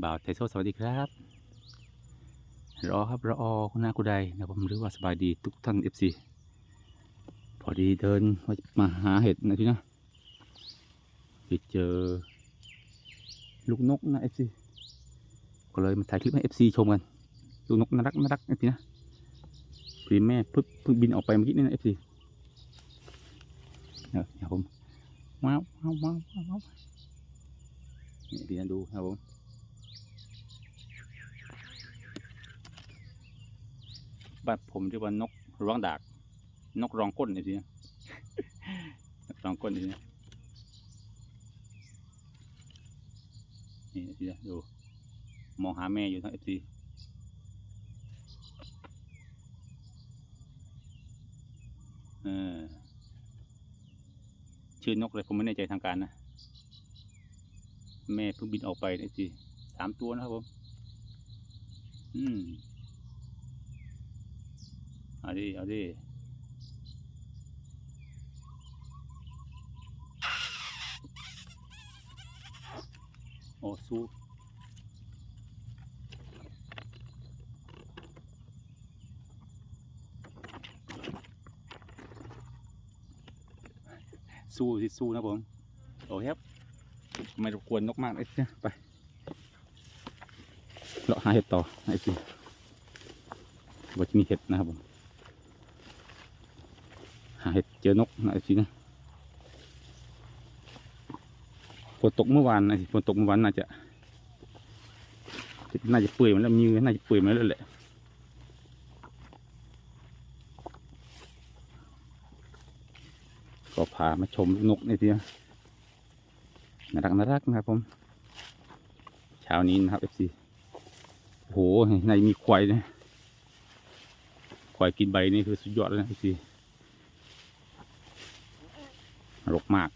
บ่าวไทโซสวัสดีครับ รอครับรอคุณนาคุณใดนะผมหรือว่าสบายดีทุกท่านเอฟซีพอดีเดินมาหาเห็ดนะพี่นะไปเจอ ลูกนกนะเอฟซีก็เลยมาถ่ายคลิปให้เอฟซีชมกันลูกนกน่ารักน่ารักนะพี่นะพรีแม่เพิ่งเพิ่งบินออกไปเมื่อกี้นี่นะเอฟซีเดี๋ยวผมว้าวว้าวว้าวว้าวว้าวนี่พี่นะดูครับผม บ้านผมเรียกว่านกร้องดาก นกร้องก้นไอ้ทีนะนกร้องก้นไอ้ทีนะนี่ทีนะดูมองหาแม่อยู่ทางเอฟซีเออชื่อนกเลยผมไม่แน่ใจทางการนะ แม่เพิ่งบินออกไปไอ้ทีสามตัวนะครับผม อืม เอาดิเอาดิโอ้สู้สู้ที่สู้นะผมโอ้ครับไม่รบกวนนกมากเลยนะไปเราหาเห็ดต่อไอ้สิว่าจะมีเห็ดนะครับผม หาเห็ดเจอนกนะไอ้สินะฝนตกเมื่อวานนะสิฝนตกเมื่อวานน่าจะน่าจะเปื่อยมันแล้วมีน่าจะเปื่อยมันแล้วแหละก็พามาชมนกนี่ทีนะน่ารักน่ารักนะครับผมเช้านี้นะครับเอฟซีโอ้โหในมีควายนะควายกินใบนี่คือสุดยอดเลยนะเอฟซี รกมาก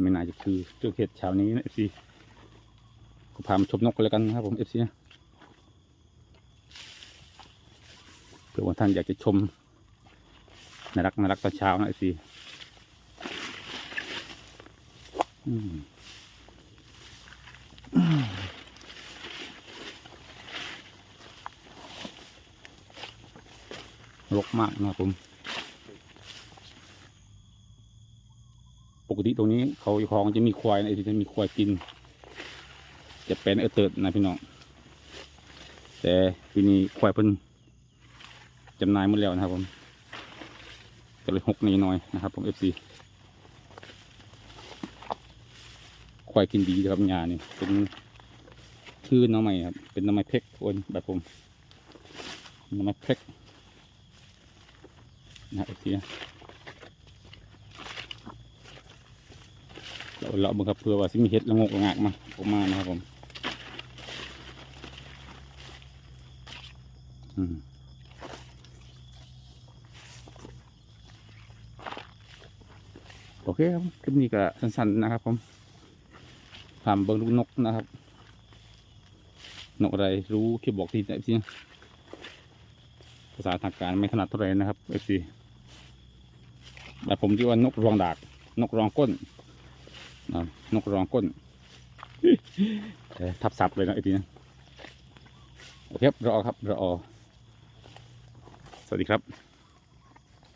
ไม่น่าจะคือเจ้าเห็ดเช้านี้นะเอฟซีก็พามาชมนกกันแล้วกันนะครับผมเอฟซีนะเผื่อว่าท่านอยากจะชมน่ารักน่ารักตอนเช้านะเอฟซีอืม รกมากนะครับผม ปกติตรงนี้เขาคลองจะมีควายนะไอ้ที่จะมีควายกิน จะเป็นเออเติร์ดนะพี่น้อง แต่ปีนี้ควายเพิ่นจำนายหมดแล้วนะครับผมก็เลยหกนิดหน่อยนะครับผมเอฟซีควายกินดีครับงานี่เป็นชื่อน้องใหม่ครับ เป็นน้องไม้เพกคนแบบผมน้องไม้เพก นะเอฟซีนะเราเราเบิ่งครับเพื่อว่าสิมีเห็ดละงกละงากมาออกมานะครับผมอืมโอเคครับคลิปนี้ก็สั้นๆนะครับผมถามเบิ่งลูกนกนะครับนกอะไรรู้ที่บอกทีนะเอฟซีภาษาทางการไม่ถนัดเท่าไหร่นะครับเอฟซี แต่ผมที่ว่านกรองดาก นกรองก้นนะนกรองก้นทับศัพท์เลยนะไอ้ทีนะโอเคครับรอครับรอสวัสดีครับ